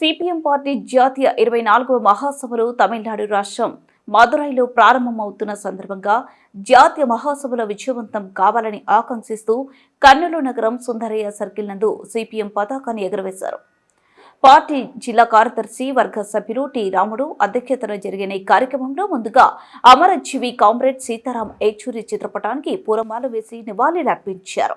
CPM party జాతీయ ఇరవై నాలుగవ మహాసభలు తమిళనాడు రాష్ట్రం మదురైలో ప్రారంభమవుతున్న సందర్భంగా జాతీయ మహాసభల విజయవంతం కావాలని ఆకాంక్షిస్తూ కర్నూలు నగరం సుందరయ్య సర్కిల్ నందు సిపిఎం పతాకాన్ని ఎగురవేశారు. పార్టీ జిల్లా కార్యదర్శి వర్గ సభ్యులు టి రాముడు అధ్యక్షతన జరిగిన ఈ కార్యక్రమంలో ముందుగా అమరజీవి కామ్రేడ్ సీతారాం ఏచూరి చిత్రపటానికి పూలమాల వేసి నివాళులర్పించారు.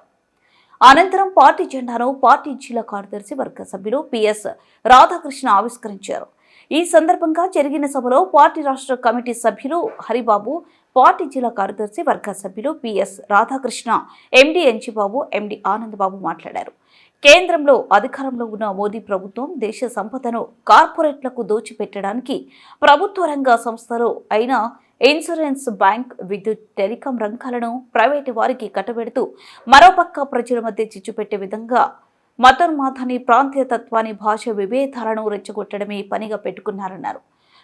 అనంతరం పార్టీ జెండాను పార్టీ జిల్లా కార్యదర్శి వర్గ సభ్యులు పిఎస్ రాధాకృష్ణ ఆవిష్కరించారు. ఈ సందర్భంగా జరిగిన సభలో పార్టీ రాష్ట్ర కమిటీ సభ్యులు హరిబాబు పార్టీ జిల్లా కార్యదర్శి వర్గ సభ్యులు P S Radhakrishna M D Enchibabu M D Anandababu మాట్లాడారు. కేంద్రంలో అధికారంలో ఉన్న మోదీ ప్రభుత్వం దేశ సంపదను కార్పొరేట్లకు దోచిపెట్టడానికి ప్రభుత్వ రంగ సంస్థలు అయిన ఇన్సూరెన్స్ బ్యాంక్ విద్యుత్ టెలికాం రంగాలను ప్రైవేటు వారికి కట్టబెడుతూ మరోపక్క ప్రజల మధ్య చిచ్చుపెట్టే విధంగా మతోన్మాదాన్ని ప్రాంతీయ తత్వాన్ని భాష విభేదాలను రెచ్చగొట్టడమే పనిగా పెట్టుకున్నారన్నారు.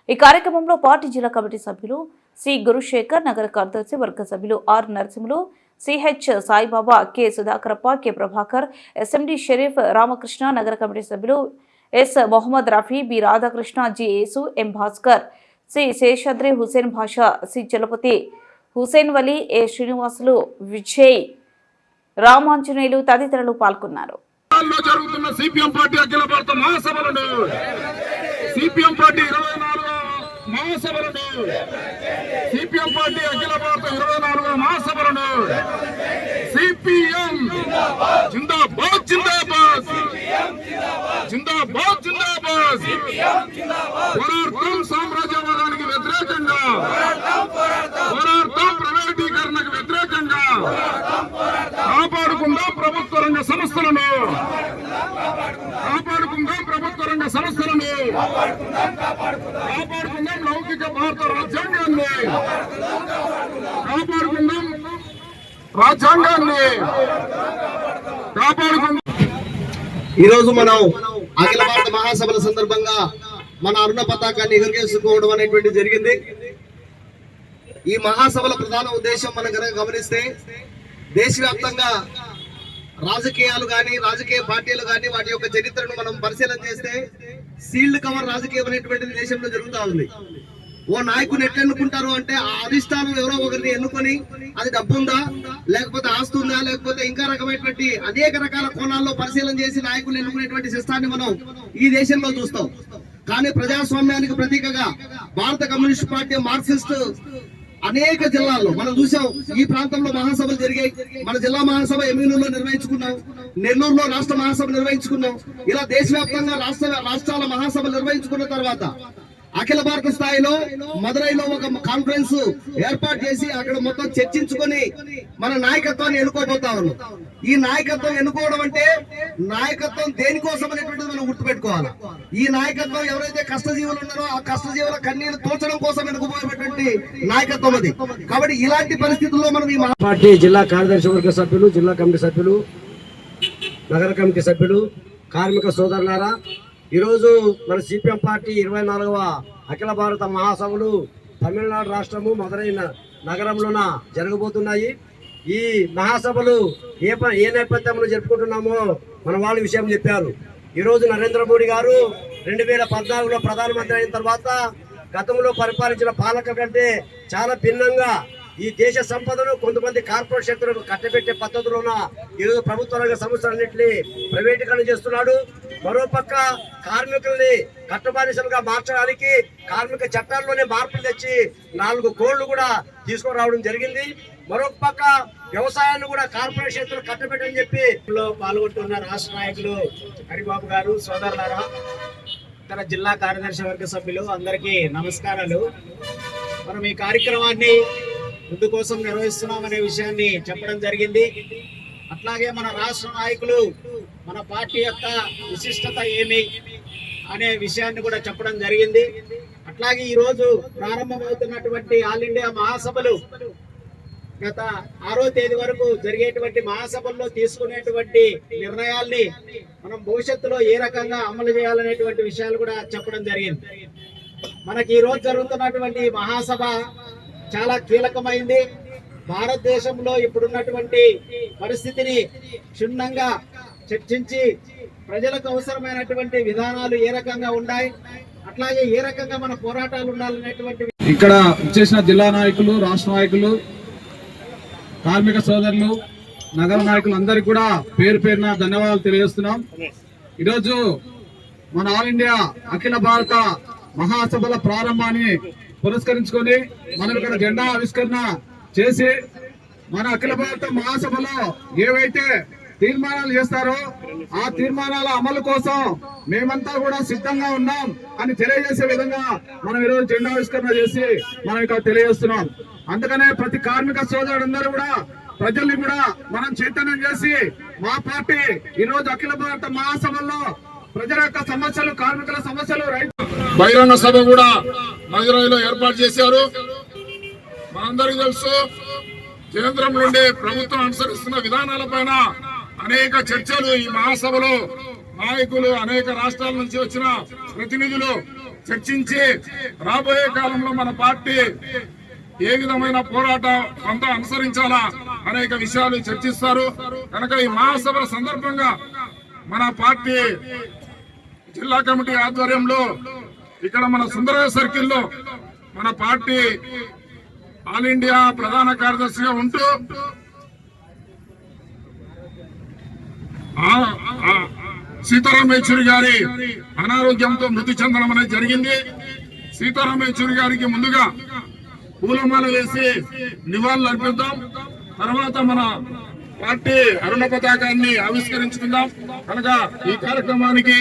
ఈ కార్యక్రమంలో పార్టీ జిల్లా కమిటీ సభ్యులు సి. గురుశేఖర్ నగర కార్యదర్శి వర్గ సభ్యులు R. Narasimhulu C H Saibaba K. Sudhakarappa K. Prabhakar S M D Sharif Ramakrishna నగర కమిటీ సభ్యులు S. Mohammed Rafi B. Radhakrishna G. Yesu M. Bhaskar Sri Seshadri Hussain Basha Sri Chalapathi Hussain Vali ఏ శ్రీనివాసులు విజయ్ రామాంజనేయులు తదితరులు పాల్గొన్నారు. లో జరుగుతున్న సిపిఎం పార్టీ అఖిల భారత మహాసభలను CPM party ఇరవై నాలుగో మహాసభలను CPM party అఖిల భారత ఇరవై మహాసభలను సిపిఎం జిందాబాద్ జిందాబాద్ జిందాబాద్ జిందాబాద్ పోరాడతాం. ప్రైవేటీకరణకు వ్యతిరేకంగా కాపాడుకుందాం ప్రభుత్వ రంగ సంస్థలను. కాపాడుకుందాం ప్రభుత్వ రంగ సంస్థలను. కాపాడుకుందాం లౌకిక భారత రాజ్యాంగాన్ని. కాపాడుకుందాం రాజ్యాంగాన్ని. కాపాడుకుందాం. ఈరోజు మనం అఖిల భారత మహాసభల సందర్భంగా మన అరుణ పతాకాన్ని ఎగురవేసుకోవడం అనేటువంటి జరిగింది. ఈ మహాసభల ప్రధాన ఉద్దేశం మనం కనుక గమనిస్తే దేశవ్యాప్తంగా రాజకీయాలు కానీ రాజకీయ పార్టీలు కానీ వాటి యొక్క చరిత్రను మనం పరిశీలన చేస్తే సీల్డ్ కవర్ రాజకీయం అనేటువంటిది దేశంలో జరుగుతూ ఉంది. ఓ నాయకుని ఎట్లా ఎన్నుకుంటారు అంటే ఆ అధిష్టానం ఎవరో ఒకరిని ఎన్నుకొని అది డబ్బు ఉందా లేకపోతే ఆస్తి ఉందా లేకపోతే ఇంకా రకమైనటువంటి అనేక రకాల కోణాల్లో పరిశీలన చేసి నాయకులు ఎన్నుకునేటువంటి సిస్టాన్ని మనం ఈ దేశంలో చూస్తాం. కానీ ప్రజాస్వామ్యానికి ప్రతీకగా భారత కమ్యూనిస్ట్ పార్టీ మార్క్సిస్ట్ అనేక జిల్లాల్లో మనం చూసాం ఈ ప్రాంతంలో మహాసభలు జరిగాయి. మన జిల్లా మహాసభ ఎమ్మెల్యేలో నిర్వహించుకున్నాం నెల్లూరులో రాష్ట్ర మహాసభ నిర్వహించుకున్నాం. ఇలా దేశవ్యాప్తంగా రాష్ట్ర రాష్ట్రాల మహాసభ నిర్వహించుకున్న తర్వాత అఖిల భారత స్థాయిలో మదురైలో ఒక కాన్ఫరెన్స్ ఏర్పాటు చేసి అక్కడ మొత్తం చర్చించుకొని మన నాయకత్వాన్ని ఎన్నుకోబోతా ఉన్నాం. ఈ నాయకత్వం ఎన్నుకోవడం అంటే నాయకత్వం దేనికోసం అనేటువంటిది మనం గుర్తుపెట్టుకోవాలి. ఈ నాయకత్వం ఎవరైతే కష్టజీవులు ఉన్నారో ఆ కష్టజీవుల కన్నీళ్ళు తోచడం కోసం ఎన్నుకోబోయేటువంటి నాయకత్వం అది. కాబట్టి ఇలాంటి పరిస్థితుల్లో మనం ఈ పార్టీ జిల్లా కార్యదర్శి వర్గ సభ్యులు జిల్లా కమిటీ సభ్యులు నగర కమిటీ సభ్యులు కార్మిక సోదరులారా ఈరోజు మన సిపిఎం పార్టీ ఇరవై నాలుగవ అఖిల భారత మహాసభలు తమిళనాడు రాష్ట్రము మదురై నగరంలోన జరగబోతున్నాయి. ఈ మహాసభలు ఏ ప ఏ నేపథ్యంలో జరుపుకుంటున్నామో మన వాళ్ళ విషయం చెప్పారు. ఈరోజు నరేంద్ర మోడీ గారు రెండు వేల పద్నాలుగులో ప్రధానమంత్రి అయిన తర్వాత గతంలో పరిపాలించిన పాలక కంటే చాలా భిన్నంగా ఈ దేశ సంపదను కొంతమంది కార్పొరేట్ శక్తులకు కట్టబెట్టే పద్ధతిలోన ఈరోజు ప్రభుత్వ రంగ సంస్థలన్నింటినీ ప్రైవేటీకరణ చేస్తున్నాడు. మరోపక్క కార్మికుల్ని కట్టుబానిసలుగా మార్చడానికి కార్మిక చట్టాల్లోనే మార్పులు తెచ్చి నాలుగు కోళ్ళు కూడా తీసుకురావడం జరిగింది. మరొక పక్క వ్యవసాయాన్ని కూడా కార్పొరేట్ శక్తులు కట్టబెట్టని చెప్పి పాల్గొంటున్న రాష్ట్ర నాయకులు హరిబాబు గారు సోదరులారా ఇతర జిల్లా కార్యదర్శి వర్గ సభ్యులు అందరికీ నమస్కారాలు. మనం ఈ కార్యక్రమాన్ని ముందు కోసం నిర్వహిస్తున్నామనే విషయాన్ని చెప్పడం జరిగింది. అట్లాగే మన రాష్ట్ర నాయకులు మన పార్టీ యొక్క విశిష్టత ఏమి అనే విషయాన్ని కూడా చెప్పడం జరిగింది. అట్లాగే ఈరోజు ప్రారంభమవుతున్నటువంటి ఆల్ ఇండియా మహాసభలు గత ఆరో తేదీ వరకు జరిగేటువంటి మహాసభల్లో తీసుకునేటువంటి నిర్ణయాల్ని మనం భవిష్యత్తులో ఏ రకంగా అమలు చేయాలనేటువంటి విషయాలు కూడా చెప్పడం జరిగింది. మనకి ఈ రోజు జరుగుతున్నటువంటి మహాసభ చాలా కీలకమైంది. భారతదేశంలో ఇప్పుడున్నటువంటి పరిస్థితిని క్షుణ్ణంగా చర్చించి ప్రజలకు అవసరమైనటువంటి విధానాలు ఏ రకంగా ఉన్నాయి అట్లాగే ఏ రకంగా మన పోరాటాలు ఉండాలనేటువంటి ఇక్కడ చేసిన జిల్లా నాయకులు రాష్ట్ర నాయకులు కార్మిక సోదరులు నగర నాయకులు అందరికీ కూడా పేరు పేరున ధన్యవాదాలు తెలియజేస్తున్నాం. ఈరోజు మన ఆల్ ఇండియా అఖిల భారత మహాసభల ప్రారంభాన్ని పురస్కరించుకొని మనం ఇక్కడ జెండా ఆవిష్కరణ చేసి మన అఖిల భారత మహాసభలో ఏవైతే తీర్మానాలు చేస్తారో ఆ తీర్మానాల అమలు కోసం మేమంతా కూడా సిద్ధంగా ఉన్నాం అని తెలియజేసే విధంగా మనం ఈరోజు జెండా ఆవిష్కరణ చేసి మనం ఇక్కడ తెలియజేస్తున్నాం. అందుకనే ప్రతి కార్మిక సోదరులందరూ కూడా ప్రజల్ని కూడా మనం చైతన్యం చేసి మా పార్టీ ఈరోజు అఖిల భారత మహాసభల్లో ప్రజల యొక్క సమస్యలు కార్మికుల సమస్యలు రైతు బహిరంగ సభ కూడా మదురైలో ఏర్పాటు చేశారు. మనందరికీ తెలుసు కేంద్రం నుండి ప్రభుత్వం అనుసరిస్తున్న విధానాల పైన అనేక చర్చలు ఈ మహాసభలో నాయకులు అనేక రాష్ట్రాల నుంచి వచ్చిన ప్రతినిధులు చర్చించి రాబోయే కాలంలో మన పార్టీ ఏ విధమైన పోరాటం అంతా అనుసరించాలా అనేక విషయాలు చర్చిస్తారు. కనుక ఈ మహాసభల సందర్భంగా మన పార్టీ జిల్లా కమిటీ ఆధ్వర్యంలో ఇక్కడ మన సుందర సర్కిల్లో మన పార్టీ ఆల్ ఇండియా ప్రధాన కార్యదర్శిగా ఉంటూ సీతారాం యేచూరి గారి అనారోగ్యంతో మృతి చెందడం అనేది జరిగింది. సీతారాం యేచూరి గారికి ముందుగా పూలమాల వేసి నివాళులు అర్పిద్దాం. తర్వాత మన పార్టీ అరుణ పతాకాన్ని ఆవిష్కరించుకుందాం. కనుక ఈ కార్యక్రమానికి